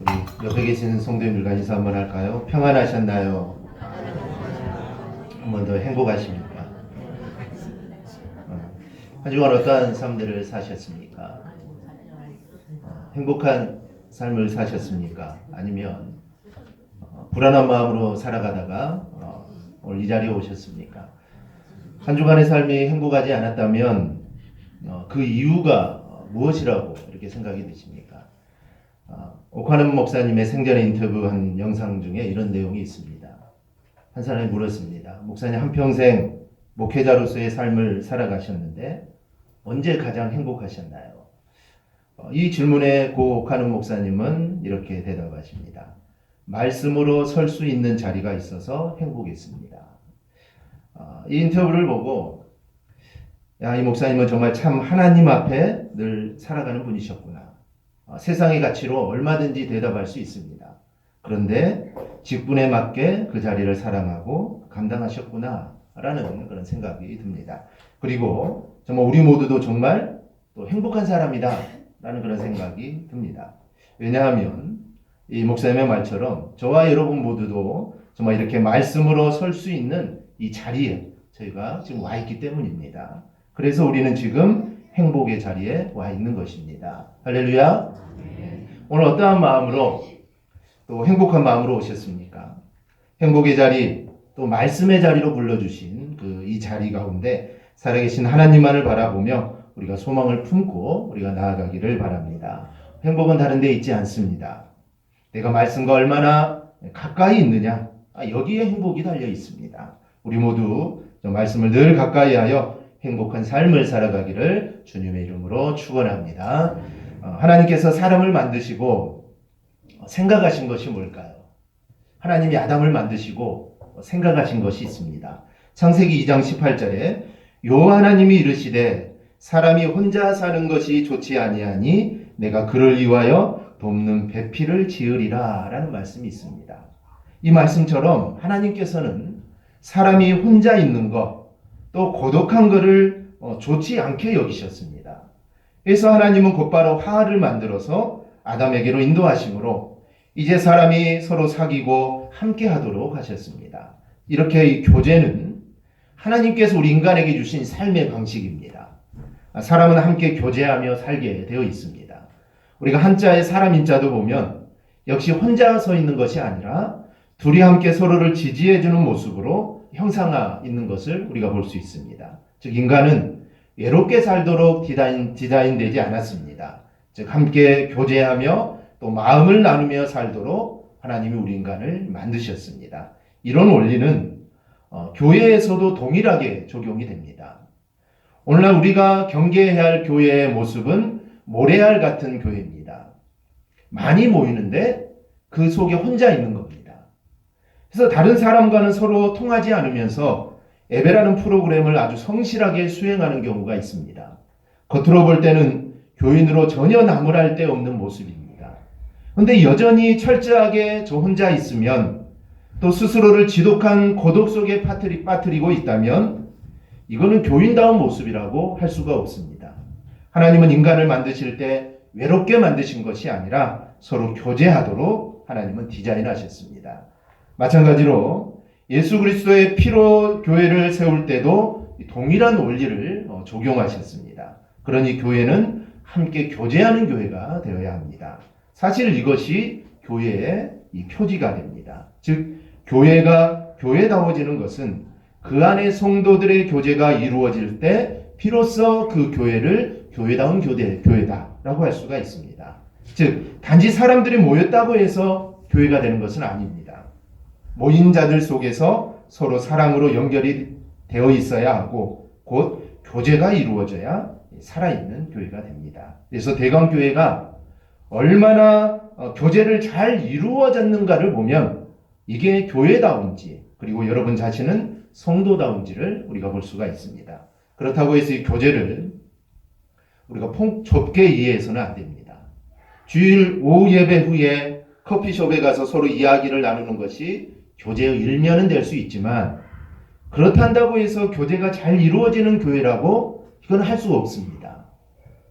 우리 옆에 계시는 성도님들과 인사 한번 할까요? 평안하셨나요? 한번 더 행복하십니까? 어, 한 주간 어떠한 삶들을 사셨습니까? 어, 행복한 삶을 사셨습니까? 아니면 어, 불안한 마음으로 살아가다가 어, 오늘 이 자리에 오셨습니까? 한 주간의 삶이 행복하지 않았다면 어, 그 이유가 어, 무엇이라고 이렇게 생각이 드십니까? 어, 오카는 목사님의 생전에 인터뷰한 영상 중에 이런 내용이 있습니다. 한 사람이 물었습니다. 목사님 한평생 목회자로서의 삶을 살아가셨는데 언제 가장 행복하셨나요? 어, 이 질문에 고 오카는 목사님은 이렇게 대답하십니다. 말씀으로 설 수 있는 자리가 있어서 행복했습니다. 어, 이 인터뷰를 보고 야, 이 목사님은 정말 참 하나님 앞에 늘 살아가는 분이셨구나. 어, 세상의 가치로 얼마든지 대답할 수 있습니다. 그런데 직분에 맞게 그 자리를 사랑하고 감당하셨구나. 라는 그런 생각이 듭니다. 그리고 정말 우리 모두도 정말 또 행복한 사람이다. 라는 그런 생각이 듭니다. 왜냐하면 이 목사님의 말처럼 저와 여러분 모두도 정말 이렇게 말씀으로 설 수 있는 이 자리에 저희가 지금 와 있기 때문입니다. 그래서 우리는 지금 행복의 자리에 와 있는 것입니다. 할렐루야. 오늘 어떠한 마음으로 또 행복한 마음으로 오셨습니까? 행복의 자리, 또 말씀의 자리로 불러주신 그 이 자리 가운데 살아계신 하나님만을 바라보며 우리가 소망을 품고 우리가 나아가기를 바랍니다. 행복은 다른 데 있지 않습니다. 내가 말씀과 얼마나 가까이 있느냐, 아, 여기에 행복이 달려 있습니다. 우리 모두 저 말씀을 늘 가까이 하여 행복한 삶을 살아가기를 주님의 이름으로 축원합니다. 어, 하나님께서 사람을 만드시고 생각하신 것이 뭘까요? 하나님이 아담을 만드시고 생각하신 것이 있습니다. 창세기 2장 18절에 여호와 하나님이 이르시되 사람이 혼자 사는 것이 좋지 아니하니 내가 그를 위하여 돕는 배필을 지으리라 라는 말씀이 있습니다. 이 말씀처럼 하나님께서는 사람이 혼자 있는 것, 또 고독한 것을 어, 좋지 않게 여기셨습니다. 그래서 하나님은 곧바로 화를 만들어서 아담에게로 인도하심으로 이제 사람이 서로 사귀고 함께 하도록 하셨습니다. 이렇게 이 교제는 하나님께서 우리 인간에게 주신 삶의 방식입니다. 사람은 함께 교제하며 살게 되어 있습니다. 우리가 한자의 사람 인 자도 보면 역시 혼자 서 있는 것이 아니라 둘이 함께 서로를 지지해주는 모습으로 형상화 있는 것을 우리가 볼 수 있습니다. 즉, 인간은 외롭게 살도록 디자인, 디자인되지 않았습니다. 즉, 함께 교제하며 또 마음을 나누며 살도록 하나님이 우리 인간을 만드셨습니다. 이런 원리는 어, 교회에서도 동일하게 적용이 됩니다. 오늘날 우리가 경계해야 할 교회의 모습은 모래알 같은 교회입니다. 많이 모이는데 그 속에 혼자 있는 겁니다. 그래서 다른 사람과는 서로 통하지 않으면서 예배라는 프로그램을 아주 성실하게 수행하는 경우가 있습니다. 겉으로 볼 때는 교인으로 전혀 나무랄 데 없는 모습입니다. 그런데 여전히 철저하게 저 혼자 있으면 또 스스로를 지독한 고독 속에 빠뜨리, 빠뜨리고 있다면 이거는 교인다운 모습이라고 할 수가 없습니다. 하나님은 인간을 만드실 때 외롭게 만드신 것이 아니라 서로 교제하도록 하나님은 디자인하셨습니다. 마찬가지로 예수 그리스도의 피로 교회를 세울 때도 동일한 원리를 어, 적용하셨습니다. 그러니 교회는 함께 교제하는 교회가 되어야 합니다. 사실 이것이 교회의 표지가 됩니다. 즉 교회가 교회다워지는 것은 그 안에 성도들의 교제가 이루어질 때 비로소 그 교회를 교회다운 교대, 교회다라고 할 수가 있습니다. 즉 단지 사람들이 모였다고 해서 교회가 되는 것은 아닙니다. 모인 자들 속에서 서로 사랑으로 연결이 되어 있어야 하고 곧 교제가 이루어져야 살아있는 교회가 됩니다. 그래서 대강 교회가 얼마나 어, 교제를 잘 이루어졌는가를 보면 이게 교회다운지 그리고 여러분 자신은 성도다운지를 우리가 볼 수가 있습니다. 그렇다고 해서 이 교제를 우리가 폭 좁게 이해해서는 안 됩니다. 주일 오후 예배 후에 커피숍에 가서 서로 이야기를 나누는 것이 교제의 일면은 될 수 있지만 그렇단다고 해서 교제가 잘 이루어지는 교회라고 이건 할 수가 없습니다.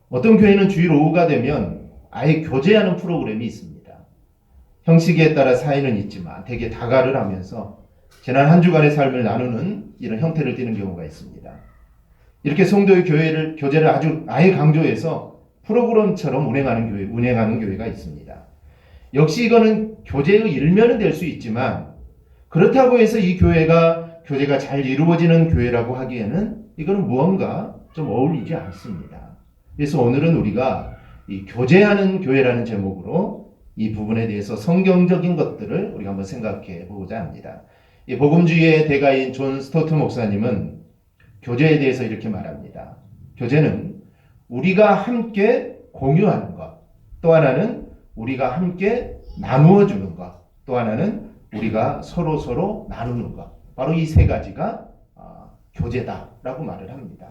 어떤 교회는 주일 오후가 되면 아예 교제하는 프로그램이 있습니다. 형식에 따라 사이는 있지만 대개 다가를 하면서 지난 한 주간의 삶을 나누는 이런 형태를 띠는 경우가 있습니다. 이렇게 성도의 교회를 교제를 아주 아예 강조해서 프로그램처럼 운행하는 교회 운행하는 교회가 있습니다. 역시 이거는 교제의 일면은 될 수 있지만 그렇다고 해서 이 교회가 교제가 잘 이루어지는 교회라고 하기에는 이거는 무언가 좀 어울리지 않습니다. 그래서 오늘은 우리가 이 교제하는 교회라는 제목으로 이 부분에 대해서 성경적인 것들을 우리가 한번 생각해 보고자 합니다. 이 복음주의의 대가인 존 스토트 목사님은 교제에 대해서 이렇게 말합니다. 교제는 우리가 함께 공유하는 것, 또 하나는 우리가 함께 나누어 주는 것, 또 하나는 우리가 서로 서로 나누는 것. 바로 이 세 가지가 어, 교제다라고 말을 합니다.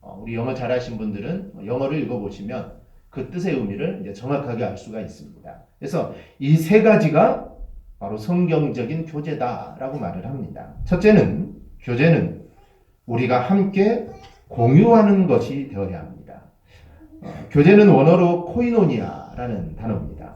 어, 우리 영어 잘하신 분들은 영어를 읽어보시면 그 뜻의 의미를 이제 정확하게 알 수가 있습니다. 그래서 이 세 가지가 바로 성경적인 교제다라고 말을 합니다. 첫째는 교제는 우리가 함께 공유하는 것이 되어야 합니다. 어, 교제는 원어로 코이노니아라는 단어입니다.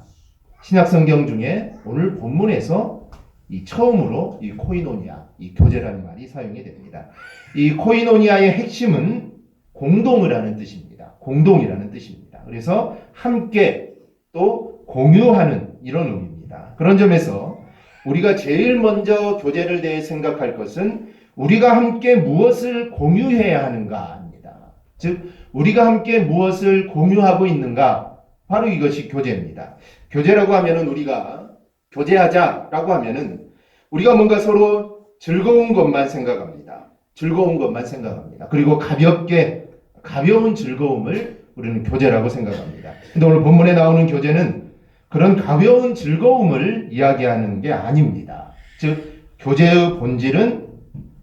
신약 성경 중에 오늘 본문에서 이 처음으로 이 코이노니아, 이 교제라는 말이 사용이 됩니다. 이 코이노니아의 핵심은 공동을 하는 뜻입니다. 공동이라는 뜻입니다. 그래서 함께 또 공유하는 이런 의미입니다. 그런 점에서 우리가 제일 먼저 교제를 대해 생각할 것은 우리가 함께 무엇을 공유해야 하는가입니다. 즉, 우리가 함께 무엇을 공유하고 있는가? 바로 이것이 교제입니다. 교제라고 하면은 우리가 교제하자라고 하면은 우리가 뭔가 서로 즐거운 것만 생각합니다. 즐거운 것만 생각합니다. 그리고 가볍게 가벼운 즐거움을 우리는 교제라고 생각합니다. 근데 오늘 본문에 나오는 교제는 그런 가벼운 즐거움을 이야기하는 게 아닙니다. 즉 교제의 본질은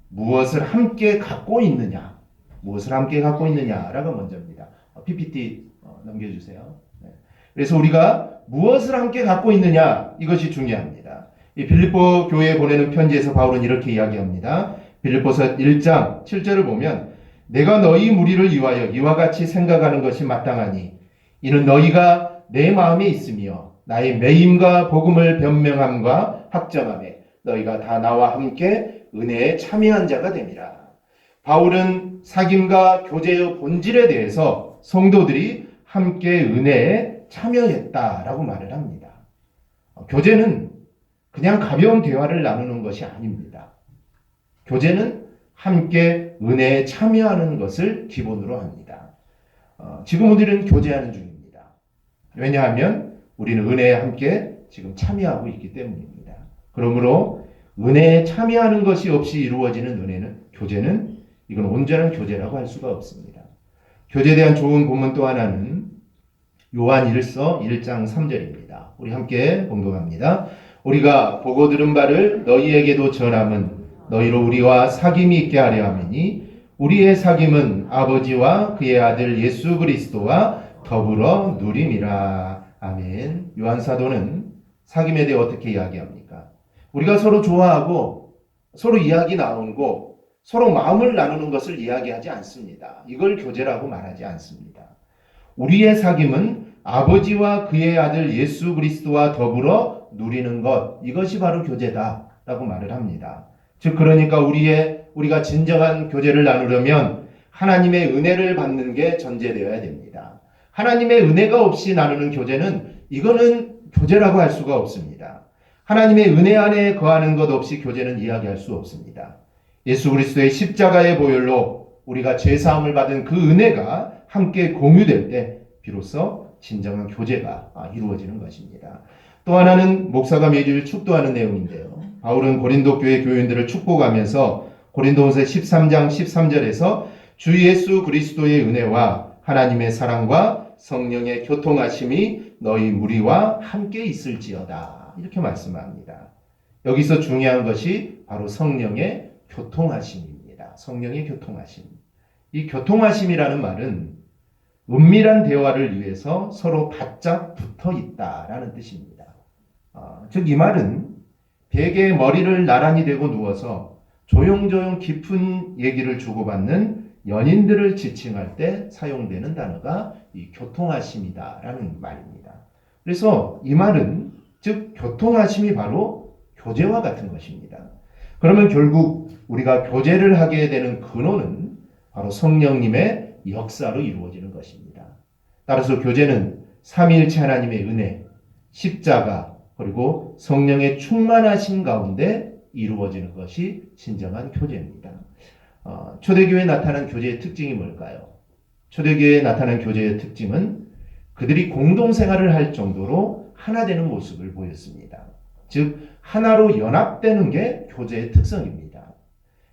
무엇을 함께 갖고 있느냐, 무엇을 함께 갖고 있느냐라가 먼저입니다. PPT 어, 넘겨주세요. 네. 그래서 우리가 무엇을 함께 갖고 있느냐 이것이 중요합니다. 이 빌립보 교회에 보내는 편지에서 바울은 이렇게 이야기합니다. 빌립보서 1장 7절을 보면 내가 너희 무리를 위하여 이와 같이 생각하는 것이 마땅하니 이는 너희가 내 마음에 있으며 나의 매임과 복음을 변명함과 확정함에 너희가 다 나와 함께 은혜에 참여한 자가 됨이라. 바울은 사귐과 교제의 본질에 대해서 성도들이 함께 은혜에 참여했다라고 말을 합니다. 어, 교제는 그냥 가벼운 대화를 나누는 것이 아닙니다. 교제는 함께 은혜에 참여하는 것을 기본으로 합니다. 어, 지금 우리는 교제하는 중입니다. 왜냐하면 우리는 은혜에 함께 지금 참여하고 있기 때문입니다. 그러므로 은혜에 참여하는 것이 없이 이루어지는 은혜는 교제는 이건 온전한 교제라고 할 수가 없습니다. 교제에 대한 좋은 본문 또 하나는 요한 1서 1장 3절입니다. 우리 함께 공독합니다. 우리가 보고 들은 바를 너희에게도 전함은 너희로 우리와 사귐이 있게 하려 함이니 우리의 사귐은 아버지와 그의 아들 예수 그리스도와 더불어 누림이라. 아멘. 요한 사도는 사귐에 대해 어떻게 이야기합니까? 우리가 서로 좋아하고 서로 이야기 나누고 서로 마음을 나누는 것을 이야기하지 않습니다. 이걸 교제라고 말하지 않습니다. 우리의 사귐은 아버지와 그의 아들 예수 그리스도와 더불어 누리는 것 이것이 바로 교제다라고 말을 합니다. 즉 그러니까 우리의 우리가 진정한 교제를 나누려면 하나님의 은혜를 받는 게 전제되어야 됩니다. 하나님의 은혜가 없이 나누는 교제는 이거는 교제라고 할 수가 없습니다. 하나님의 은혜 안에 거하는 것 없이 교제는 이야기할 수 없습니다. 예수 그리스도의 십자가의 보혈로 우리가 죄 사함을 받은 그 은혜가 함께 공유될 때 비로소 진정한 교제가 이루어지는 것입니다. 또 하나는 목사가 매주일 축도하는 내용인데요. 바울은 고린도 교회 교인들을 축복하면서 고린도후서 13장 13절에서 주 예수 그리스도의 은혜와 하나님의 사랑과 성령의 교통하심이 너희 무리와 함께 있을지어다. 이렇게 말씀합니다. 여기서 중요한 것이 바로 성령의 교통하심입니다. 성령의 교통하심. 이 교통하심이라는 말은 은밀한 대화를 위해서 서로 바짝 붙어 있다라는 뜻입니다. 어, 즉이 말은 베개에 머리를 나란히 대고 누워서 조용조용 깊은 얘기를 주고받는 연인들을 지칭할 때 사용되는 단어가 이 교통하심이다라는 말입니다. 그래서 이 말은 즉 교통하심이 바로 교제와 같은 것입니다. 그러면 결국 우리가 교제를 하게 되는 근원은 바로 성령님의 역사로 이루어지는 것입니다. 따라서 교제는 삼위일체 하나님의 은혜, 십자가 그리고 성령의 충만하신 가운데 이루어지는 것이 진정한 교제입니다. 어, 초대교회에 나타난 교제의 특징이 뭘까요? 초대교회에 나타난 교제의 특징은 그들이 공동생활을 할 정도로 하나 되는 모습을 보였습니다. 즉 하나로 연합되는 게 교제의 특성입니다.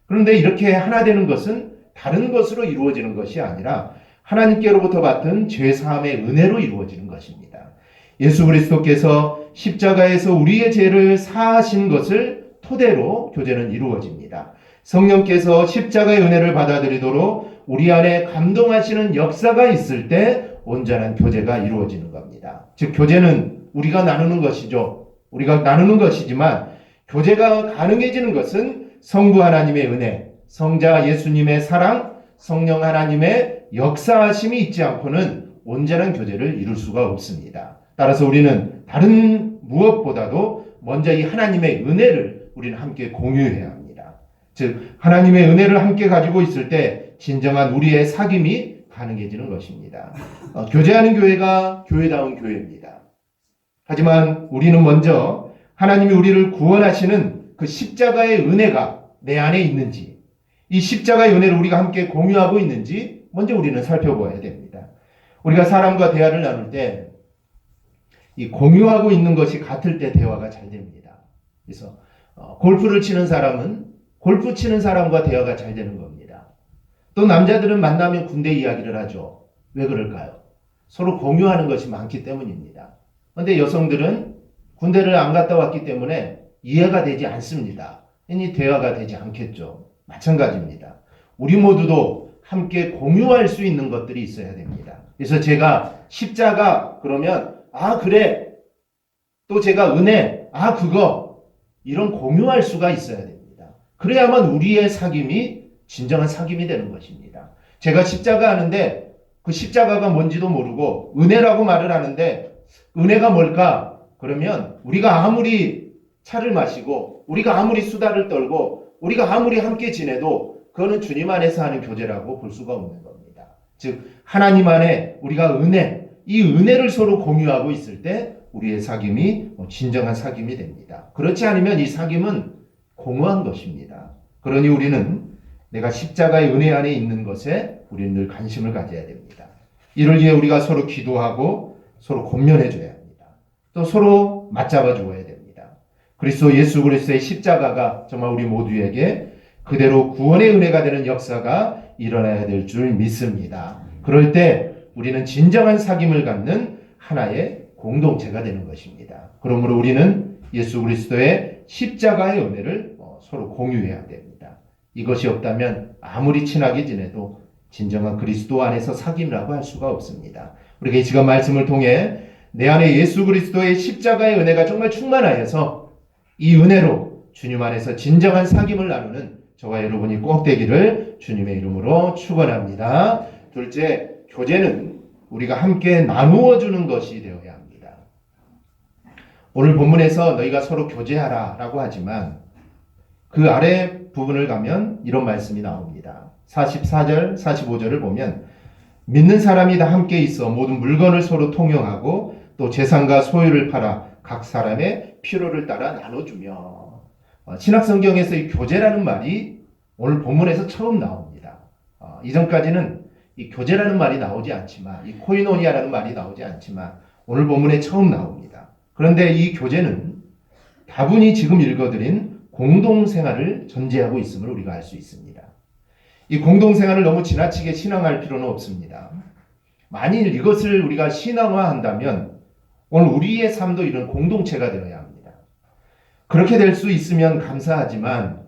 그런데 이렇게 하나 되는 것은 다른 것으로 이루어지는 것이 아니라 하나님께로부터 받은 죄 사함의 은혜로 이루어지는 것입니다. 예수 그리스도께서 십자가에서 우리의 죄를 사하신 것을 토대로 교제는 이루어집니다. 성령께서 십자가의 은혜를 받아들이도록 우리 안에 감동하시는 역사가 있을 때 온전한 교제가 이루어지는 겁니다. 즉 교제는 우리가 나누는 것이죠. 우리가 나누는 것이지만 교제가 가능해지는 것은 성부 하나님의 은혜, 성자 예수님의 사랑, 성령 하나님의 역사하심이 있지 않고는 온전한 교제를 이룰 수가 없습니다. 따라서 우리는 다른 무엇보다도 먼저 이 하나님의 은혜를 우리는 함께 공유해야 합니다. 즉 하나님의 은혜를 함께 가지고 있을 때 진정한 우리의 사귐이 가능해지는 것입니다. 어, 교제하는 교회가 교회다운 교회입니다. 하지만 우리는 먼저 하나님이 우리를 구원하시는 그 십자가의 은혜가 내 안에 있는지, 이 십자가의 은혜를 우리가 함께 공유하고 있는지 먼저 우리는 살펴보아야 됩니다. 우리가 사람과 대화를 나눌 때 이 공유하고 있는 것이 같을 때 대화가 잘 됩니다. 그래서 어, 골프를 치는 사람은 골프 치는 사람과 대화가 잘 되는 겁니다. 또 남자들은 만나면 군대 이야기를 하죠. 왜 그럴까요? 서로 공유하는 것이 많기 때문입니다. 그런데 여성들은 군대를 안 갔다 왔기 때문에 이해가 되지 않습니다. 이 대화가 되지 않겠죠. 마찬가지입니다. 우리 모두도 함께 공유할 수 있는 것들이 있어야 됩니다. 그래서 제가 십자가 그러면 아 그래 또 제가 은혜 아 그거 이런 공유할 수가 있어야 됩니다. 그래야만 우리의 사귐이 진정한 사귐이 되는 것입니다. 제가 십자가 하는데 그 십자가가 뭔지도 모르고 은혜라고 말을 하는데 은혜가 뭘까? 그러면 우리가 아무리 차를 마시고 우리가 아무리 수다를 떨고 우리가 아무리 함께 지내도 그거는 주님 안에서 하는 교제라고 볼 수가 없는 겁니다. 즉 하나님 안에 우리가 은혜 이 은혜를 서로 공유하고 있을 때 우리의 사귐이 진정한 사귐이 됩니다. 그렇지 않으면 이 사귐은 공허한 것입니다. 그러니 우리는 내가 십자가의 은혜 안에 있는 것에 우리는 늘 관심을 가져야 됩니다. 이를 위해 우리가 서로 기도하고 서로 권면해 줘야 합니다. 또 서로 맞잡아 주어야 됩니다. 그리스도 예수 그리스도의 십자가가 정말 우리 모두에게 그대로 구원의 은혜가 되는 역사가 일어나야 될 줄 믿습니다. 그럴 때 우리는 진정한 사귐을 갖는 하나의 공동체가 되는 것입니다. 그러므로 우리는 예수 그리스도의 십자가의 은혜를 어, 서로 공유해야 됩니다. 이것이 없다면 아무리 친하게 지내도 진정한 그리스도 안에서 사귐이라고 할 수가 없습니다. 우리가 이 시간 말씀을 통해 내 안에 예수 그리스도의 십자가의 은혜가 정말 충만하여서 이 은혜로 주님 안에서 진정한 사귐을 나누는 저와 여러분이 꼭 되기를 주님의 이름으로 축원합니다. 둘째, 교제는 우리가 함께 나누어 주는 것이 되어야 합니다. 오늘 본문에서 너희가 서로 교제하라라고 하지만 그 아래 부분을 가면 이런 말씀이 나옵니다. 44절, 45절을 보면 믿는 사람이 다 함께 있어 모든 물건을 서로 통용하고 또 재산과 소유를 팔아 각 사람의 필요를 따라 나눠주며 어, 신학 성경에서 이 교제라는 말이 오늘 본문에서 처음 나옵니다. 어, 이전까지는 이 교제라는 말이 나오지 않지만 이 코이노니아라는 말이 나오지 않지만 오늘 본문에 처음 나옵니다. 그런데 이 교제는 다분히 지금 읽어드린 공동생활을 전제하고 있음을 우리가 알 수 있습니다. 이 공동생활을 너무 지나치게 신앙할 필요는 없습니다. 만일 이것을 우리가 신앙화한다면 오늘 우리의 삶도 이런 공동체가 되어야. 그렇게 될 수 있으면 감사하지만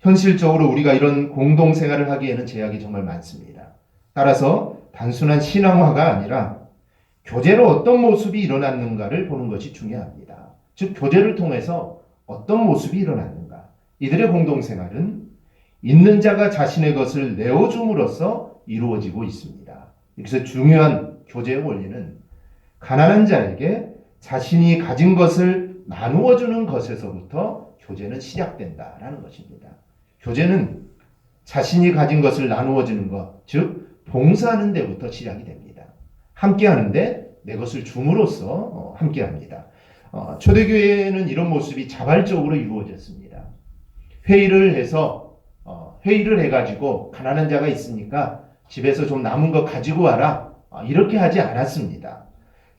현실적으로 우리가 이런 공동 생활을 하기에는 제약이 정말 많습니다. 따라서 단순한 신앙화가 아니라 교제로 어떤 모습이 일어났는가를 보는 것이 중요합니다. 즉, 교제를 통해서 어떤 모습이 일어났는가. 이들의 공동 생활은 있는 자가 자신의 것을 내어줌으로써 이루어지고 있습니다. 여기서 중요한 교제의 원리는 가난한 자에게 자신이 가진 것을 나누어 주는 것에서부터 교제는 시작된다라는 것입니다. 교제는 자신이 가진 것을 나누어 주는 것, 즉 봉사하는 데부터 시작이 됩니다. 함께 하는데 내 것을 줌으로써 어, 함께 합니다. 어, 초대교회는 이런 모습이 자발적으로 이루어졌습니다. 회의를 해서 어, 회의를 해가지고 가난한 자가 있으니까 집에서 좀 남은 거 가지고 와라 어, 이렇게 하지 않았습니다.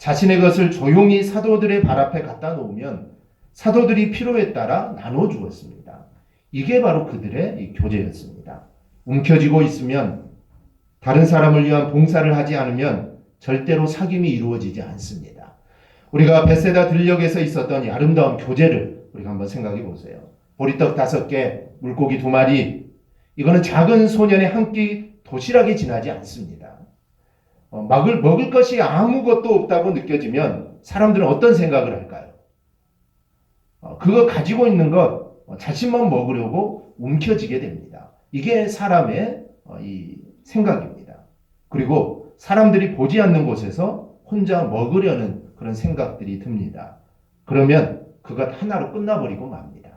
자신의 것을 조용히 사도들의 발 앞에 갖다 놓으면 사도들이 필요에 따라 나눠 주었습니다. 이게 바로 그들의 이 교제였습니다. 움켜쥐고 있으면 다른 사람을 위한 봉사를 하지 않으면 절대로 사귐이 이루어지지 않습니다. 우리가 베세다 들녘에서 있었던 이 아름다운 교제를 우리가 한번 생각해 보세요. 보리떡 다섯 개, 물고기 두 마리. 이거는 작은 소년의 한 끼 도시락에 지나지 않습니다. 어, 먹을, 먹을 것이 아무것도 없다고 느껴지면 사람들은 어떤 생각을 할까요? 어, 그거 가지고 있는 것 어, 자신만 먹으려고 움켜쥐게 됩니다. 이게 사람의 어, 이 생각입니다. 그리고 사람들이 보지 않는 곳에서 혼자 먹으려는 그런 생각들이 듭니다. 그러면 그것 하나로 끝나버리고 맙니다.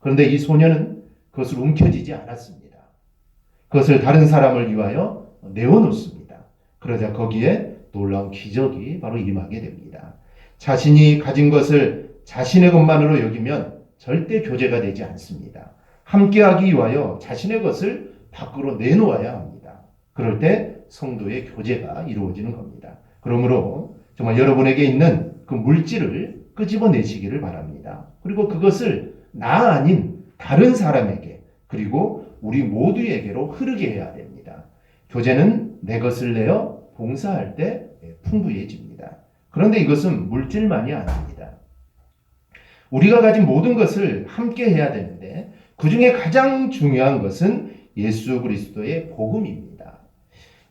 그런데 이 소녀는 그것을 움켜쥐지 않았습니다. 그것을 다른 사람을 위하여 내어놓습니다. 그러자 거기에 놀라운 기적이 바로 임하게 됩니다. 자신이 가진 것을 자신의 것만으로 여기면 절대 교제가 되지 않습니다. 함께하기 위하여 자신의 것을 밖으로 내놓아야 합니다. 그럴 때 성도의 교제가 이루어지는 겁니다. 그러므로 정말 여러분에게 있는 그 물질을 끄집어내시기를 바랍니다. 그리고 그것을 나 아닌 다른 사람에게 그리고 우리 모두에게로 흐르게 해야 됩니다. 교제는 내 것을 내어 봉사할 때 풍부해집니다. 그런데 이것은 물질만이 아닙니다. 우리가 가진 모든 것을 함께 해야 되는데 그 중에 가장 중요한 것은 예수 그리스도의 복음입니다.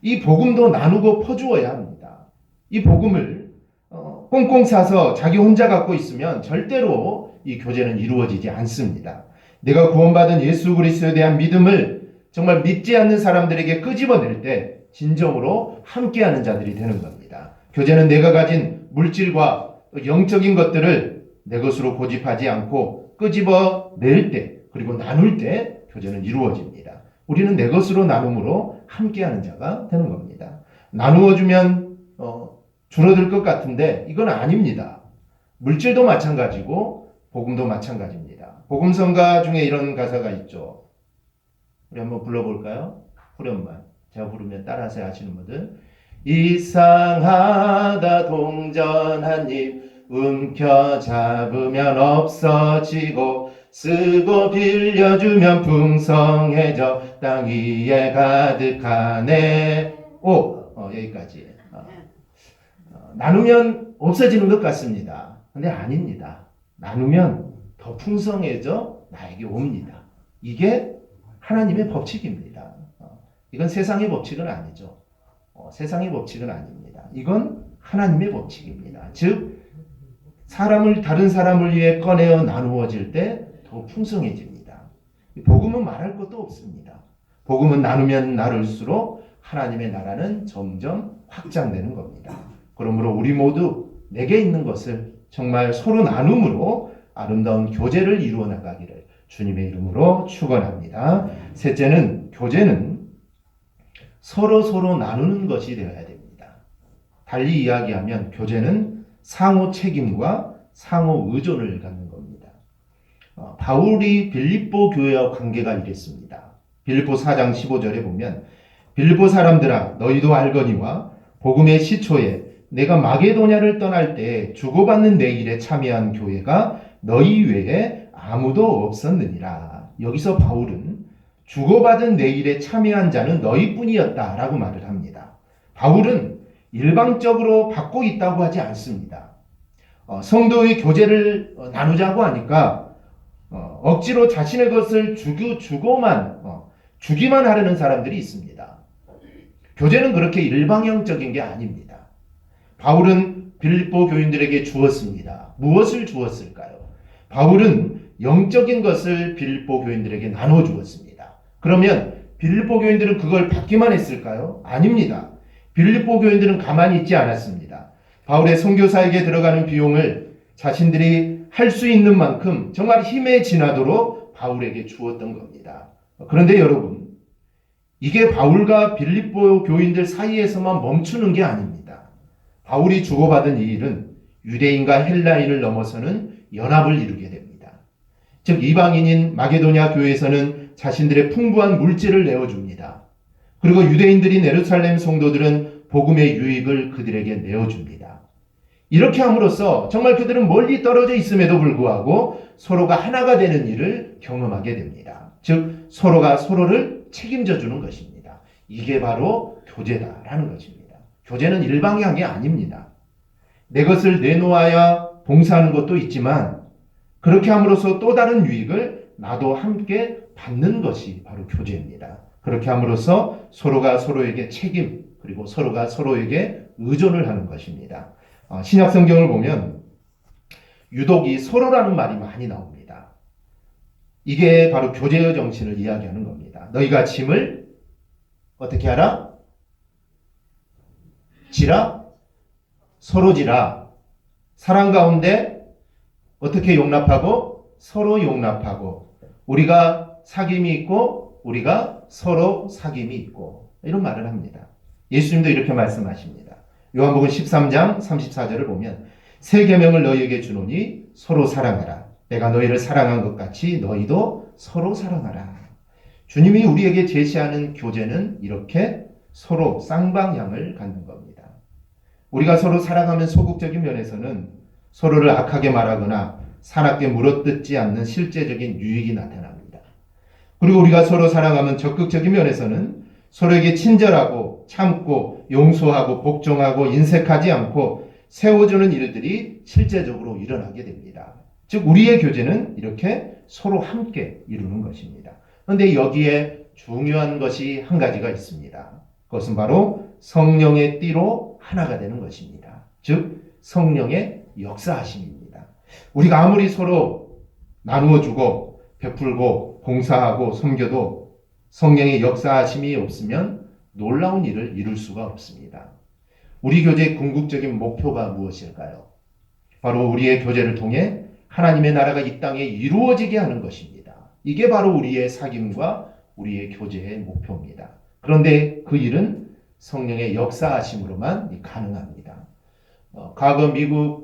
이 복음도 나누고 퍼주어야 합니다. 이 복음을 어, 꽁꽁 싸서 자기 혼자 갖고 있으면 절대로 이 교제는 이루어지지 않습니다. 내가 구원받은 예수 그리스도에 대한 믿음을 정말 믿지 않는 사람들에게 끄집어낼 때 진정으로 함께하는 자들이 되는 겁니다. 교제는 내가 가진 물질과 영적인 것들을 내 것으로 고집하지 않고 끄집어 낼 때 그리고 나눌 때 교제는 이루어집니다. 우리는 내 것으로 나눔으로 함께하는 자가 되는 겁니다. 나누어 주면 어, 줄어들 것 같은데 이건 아닙니다. 물질도 마찬가지고 복음도 마찬가지입니다. 복음성가 중에 이런 가사가 있죠. 우리 한번 불러볼까요? 후렴만. 제가 부르면 따라서 하시는 분들. 이상하다 동전 한 입 움켜 잡으면 없어지고 쓰고 빌려주면 풍성해져 땅 위에 가득하네. 오 어, 여기까지. 어. 어, 나누면 없어지는 것 같습니다. 근데 아닙니다. 나누면 더 풍성해져 나에게 옵니다. 이게 하나님의 법칙입니다. 어, 이건 세상의 법칙은 아니죠. 어, 세상의 법칙은 아닙니다. 이건 하나님의 법칙입니다. 즉 사람을 다른 사람을 위해 꺼내어 나누어질 때 더 풍성해집니다. 복음은 말할 것도 없습니다. 복음은 나누면 나눌수록 하나님의 나라는 점점 확장되는 겁니다. 그러므로 우리 모두 내게 있는 것을 정말 서로 나눔으로 아름다운 교제를 이루어 나가기를 주님의 이름으로 축원합니다. 셋째는 교제는 서로 서로 나누는 것이 되어야 됩니다. 달리 이야기하면 교제는 상호 책임과 상호 의존을 갖는 겁니다. 어, 바울이 빌립보 교회와 관계가 이랬습니다. 빌립보 4장 15절에 보면 빌립보 사람들아 너희도 알거니와 복음의 시초에 내가 마게도냐를 떠날 때 주고받는 내 일에 참여한 교회가 너희 외에 아무도 없었느니라. 여기서 바울은 주고받은 내 일에 참여한 자는 너희뿐이었다 라고 말을 합니다. 바울은 일방적으로 받고 있다고 하지 않습니다. 어, 성도의 교제를 어, 나누자고 하니까 어, 억지로 자신의 것을 주고 주고만 어, 주기만 하려는 사람들이 있습니다. 교제는 그렇게 일방형적인 게 아닙니다. 바울은 빌립보 교인들에게 주었습니다. 무엇을 주었을까요? 바울은 영적인 것을 빌립보 교인들에게 나눠 주었습니다. 그러면 빌립보 교인들은 그걸 받기만 했을까요? 아닙니다. 빌립보 교인들은 가만히 있지 않았습니다. 바울의 선교사에게 들어가는 비용을 자신들이 할 수 있는 만큼 정말 힘에 지나도록 바울에게 주었던 겁니다. 그런데 여러분, 이게 바울과 빌립보 교인들 사이에서만 멈추는 게 아닙니다. 바울이 주고받은 이 일은 유대인과 헬라인을 넘어서는 연합을 이루게 됩니다. 즉 이방인인 마게도냐 교회에서는 자신들의 풍부한 물질을 내어줍니다. 그리고 유대인들인 예루살렘 성도들은 복음의 유익을 그들에게 내어줍니다. 이렇게 함으로써 정말 그들은 멀리 떨어져 있음에도 불구하고 서로가 하나가 되는 일을 경험하게 됩니다. 즉 서로가 서로를 책임져 주는 것입니다. 이게 바로 교제다라는 것입니다. 교제는 일방향이 아닙니다. 내 것을 내놓아야 봉사하는 것도 있지만 그렇게 함으로써 또 다른 유익을 나도 함께 받는 것이 바로 교제입니다. 그렇게 함으로써 서로가 서로에게 책임 그리고 서로가 서로에게 의존을 하는 것입니다. 어, 신약 성경을 보면 유독 이 서로라는 말이 많이 나옵니다. 이게 바로 교제의 정신을 이야기하는 겁니다. 너희가 짐을 어떻게 하라? 지라? 서로 지라. 사랑 가운데 어떻게 용납하고? 서로 용납하고. 우리가 사귐이 있고, 우리가 서로 사귐이 있고. 이런 말을 합니다. 예수님도 이렇게 말씀하십니다. 요한복음 13장 34절을 보면 새 계명을 너희에게 주노니 서로 사랑하라. 내가 너희를 사랑한 것 같이 너희도 서로 사랑하라. 주님이 우리에게 제시하는 교제는 이렇게 서로 쌍방향을 갖는 겁니다. 우리가 서로 사랑하면 소극적인 면에서는 서로를 악하게 말하거나 사납게 물어뜯지 않는 실제적인 유익이 나타납니다. 그리고 우리가 서로 사랑하면 적극적인 면에서는 서로에게 친절하고 참고 용서하고 복종하고 인색하지 않고 세워주는 일들이 실제적으로 일어나게 됩니다. 즉 우리의 교제는 이렇게 서로 함께 이루는 것입니다. 그런데 여기에 중요한 것이 한 가지가 있습니다. 그것은 바로 성령의 띠로 하나가 되는 것입니다. 즉 성령의 역사하심입니다. 우리가 아무리 서로 나누어 주고 베풀고 봉사하고 섬겨도 성령의 역사하심이 없으면 놀라운 일을 이룰 수가 없습니다. 우리 교제의 궁극적인 목표가 무엇일까요? 바로 우리의 교제를 통해 하나님의 나라가 이 땅에 이루어지게 하는 것입니다. 이게 바로 우리의 사귐과 우리의 교제의 목표입니다. 그런데 그 일은 성령의 역사하심으로만 가능합니다. 어, 과거 미국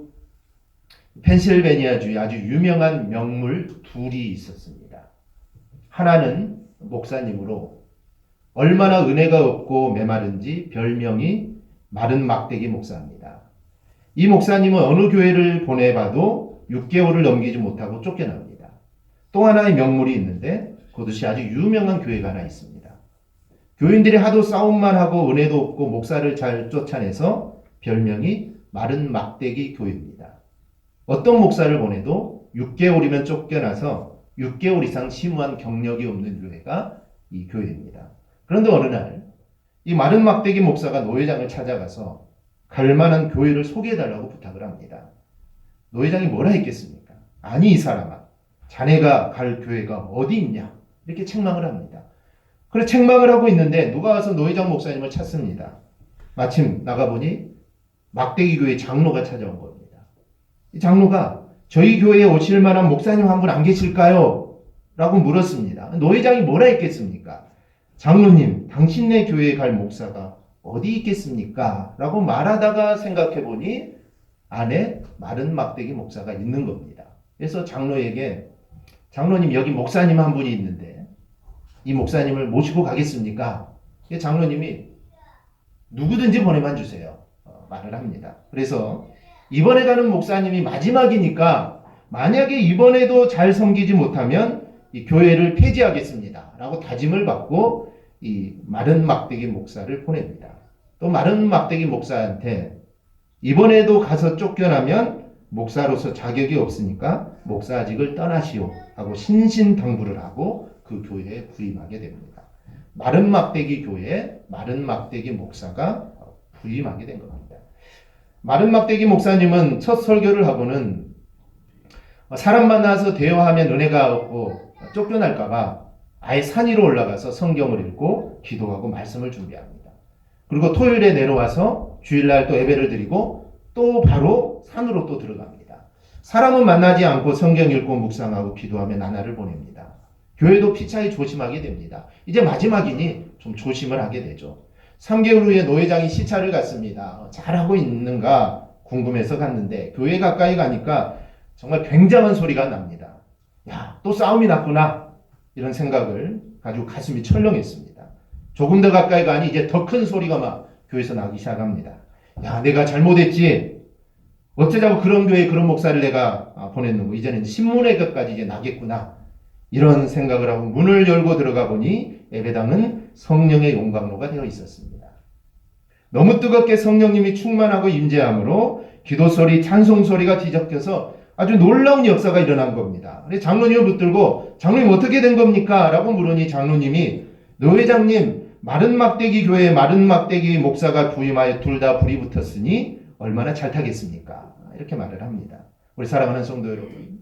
펜실베니아주에 아주 유명한 명물 둘이 있었습니다. 하나는 목사님으로 얼마나 은혜가 없고 메마른지 별명이 마른 막대기 목사입니다. 이 목사님은 어느 교회를 보내봐도 6개월을 넘기지 못하고 쫓겨납니다. 또 하나의 명물이 있는데 그것이 아주 유명한 교회가 하나 있습니다. 교인들이 하도 싸움만 하고 은혜도 없고 목사를 잘 쫓아내서 별명이 마른 막대기 교회입니다. 어떤 목사를 보내도 6개월이면 쫓겨나서 6개월 이상 심무한 경력이 없는 교회가 이 교회입니다. 그런데 어느 날 이 마른 막대기 목사가 노회장을 찾아가서 갈 만한 교회를 소개해달라고 부탁을 합니다. 노회장이 뭐라 했겠습니까? 아니 이 사람아 자네가 갈 교회가 어디 있냐 이렇게 책망을 합니다. 그래 책망을 하고 있는데 누가 와서 노회장 목사님을 찾습니다. 마침 나가보니 막대기 교회 장로가 찾아온 겁니다. 이 장로가 저희 교회에 오실 만한 목사님 한 분 안 계실까요? 라고 물었습니다. 노회장이 뭐라 했겠습니까? 장로님, 당신네 교회에 갈 목사가 어디 있겠습니까? 라고 말하다가 생각해 보니 안에 마른 막대기 목사가 있는 겁니다. 그래서 장로에게 장로님 여기 목사님 한 분이 있는데 이 목사님을 모시고 가겠습니까? 장로님이 누구든지 보내만 주세요. 어, 말을 합니다. 그래서 이번에 가는 목사님이 마지막이니까 만약에 이번에도 잘 섬기지 못하면 이 교회를 폐지하겠습니다. 라고 다짐을 받고 이 마른 막대기 목사를 보냅니다. 또 마른 막대기 목사한테 이번에도 가서 쫓겨나면 목사로서 자격이 없으니까 목사직을 떠나시오 하고 신신당부를 하고 그 교회에 부임하게 됩니다. 마른 막대기 교회에 마른 막대기 목사가 부임하게 된 겁니다. 마른 막대기 목사님은 첫 설교를 하고는 사람 만나서 대화하면 은혜가 없고 쫓겨날까봐 아예 산 위로 올라가서 성경을 읽고 기도하고 말씀을 준비합니다. 그리고 토요일에 내려와서 주일날 또 예배를 드리고 또 바로 산으로 또 들어갑니다. 사람은 만나지 않고 성경 읽고 묵상하고 기도하며 나날을 보냅니다. 교회도 피차에 조심하게 됩니다. 이제 마지막이니 좀 조심을 하게 되죠. 3개월 후에 노회장이 시차를 갔습니다. 잘하고 있는가 궁금해서 갔는데 교회 가까이 가니까 정말 굉장한 소리가 납니다. 야, 또 싸움이 났구나. 이런 생각을 가지고 가슴이 철렁했습니다. 조금 더 가까이 가니 이제 더 큰 소리가 막 교회에서 나기 시작합니다. 야, 내가 잘못했지. 어쩌자고 그런 교회 그런 목사를 내가 아, 보냈는고 이제는 신문의 것까지 이제 나겠구나. 이런 생각을 하고 문을 열고 들어가 보니 예배당은 성령의 용광로가 되어 있었습니다. 너무 뜨겁게 성령님이 충만하고 임재함으로 기도 소리, 찬송 소리가 뒤섞여서 아주 놀라운 역사가 일어난 겁니다. 장로님을 붙들고 장로님 어떻게 된 겁니까? 라고 물으니 장로님이 노 회장님 마른 막대기 교회 마른 막대기 목사가 부임하여 둘 다 불이 붙었으니 얼마나 잘 타겠습니까? 이렇게 말을 합니다. 우리 사랑하는 성도 여러분.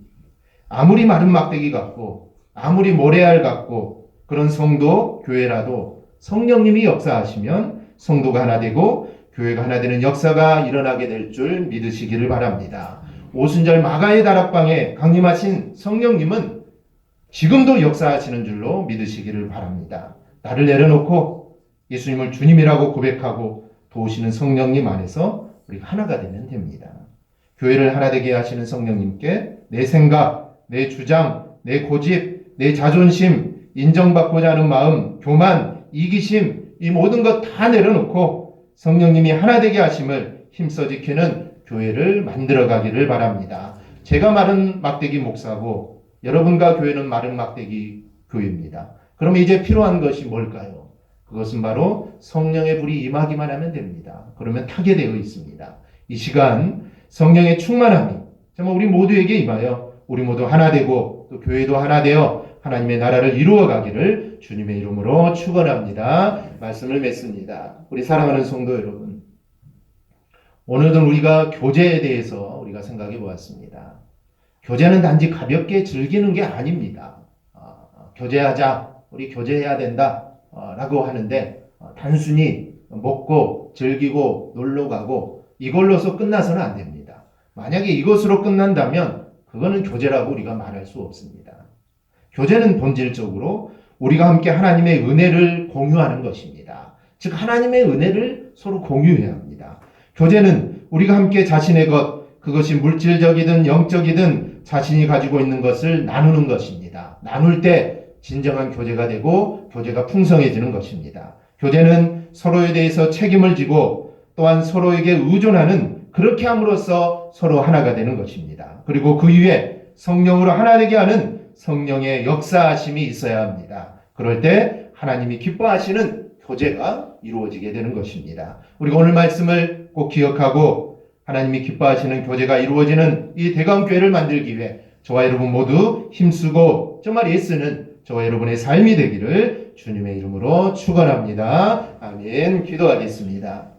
아무리 마른 막대기 같고 아무리 모래알 같고 그런 성도 교회라도 성령님이 역사하시면 성도가 하나 되고 교회가 하나 되는 역사가 일어나게 될 줄 믿으시기를 바랍니다. 오순절 마가의 다락방에 강림하신 성령님은 지금도 역사하시는 줄로 믿으시기를 바랍니다. 나를 내려놓고 예수님을 주님이라고 고백하고 도우시는 성령님 안에서 우리가 하나가 되면 됩니다. 교회를 하나 되게 하시는 성령님께 내 생각, 내 주장, 내 고집, 내 자존심, 인정받고자 하는 마음, 교만, 이기심, 이 모든 것 다 내려놓고 성령님이 하나 되게 하심을 힘써 지키는 교회를 만들어 가기를 바랍니다. 제가 마른 막대기 목사고 여러분과 교회는 마른 막대기 교회입니다. 그럼 이제 필요한 것이 뭘까요? 그것은 바로 성령의 불이 임하기만 하면 됩니다. 그러면 타게 되어 있습니다. 이 시간 성령의 충만함이 정말 우리 모두에게 임하여 우리 모두 하나 되고 또 교회도 하나 되어 하나님의 나라를 이루어 가기를 주님의 이름으로 축원합니다. 말씀을 맺습니다. 우리 사랑하는 성도 여러분. 오늘은 우리가 교제에 대해서 우리가 생각해 보았습니다. 교제는 단지 가볍게 즐기는 게 아닙니다. 어, 교제하자, 우리 교제해야 된다, 어, 라고 하는데, 어, 단순히 먹고, 즐기고, 놀러 가고, 이걸로서 끝나서는 안 됩니다. 만약에 이것으로 끝난다면, 그거는 교제라고 우리가 말할 수 없습니다. 교제는 본질적으로 우리가 함께 하나님의 은혜를 공유하는 것입니다. 즉, 하나님의 은혜를 서로 공유해야 합니다. 교제는 우리가 함께 자신의 것, 그것이 물질적이든 영적이든 자신이 가지고 있는 것을 나누는 것입니다. 나눌 때 진정한 교제가 되고 교제가 풍성해지는 것입니다. 교제는 서로에 대해서 책임을 지고 또한 서로에게 의존하는 그렇게 함으로써 서로 하나가 되는 것입니다. 그리고 그 위에 성령으로 하나 되게 하는 성령의 역사하심이 있어야 합니다. 그럴 때 하나님이 기뻐하시는 교제가 이루어지게 되는 것입니다. 우리가 오늘 말씀을 꼭 기억하고 하나님이 기뻐하시는 교제가 이루어지는 이 대강교회를 만들기 위해 저와 여러분 모두 힘쓰고 정말 애쓰는 저와 여러분의 삶이 되기를 주님의 이름으로 축원합니다. 아멘. 기도하겠습니다.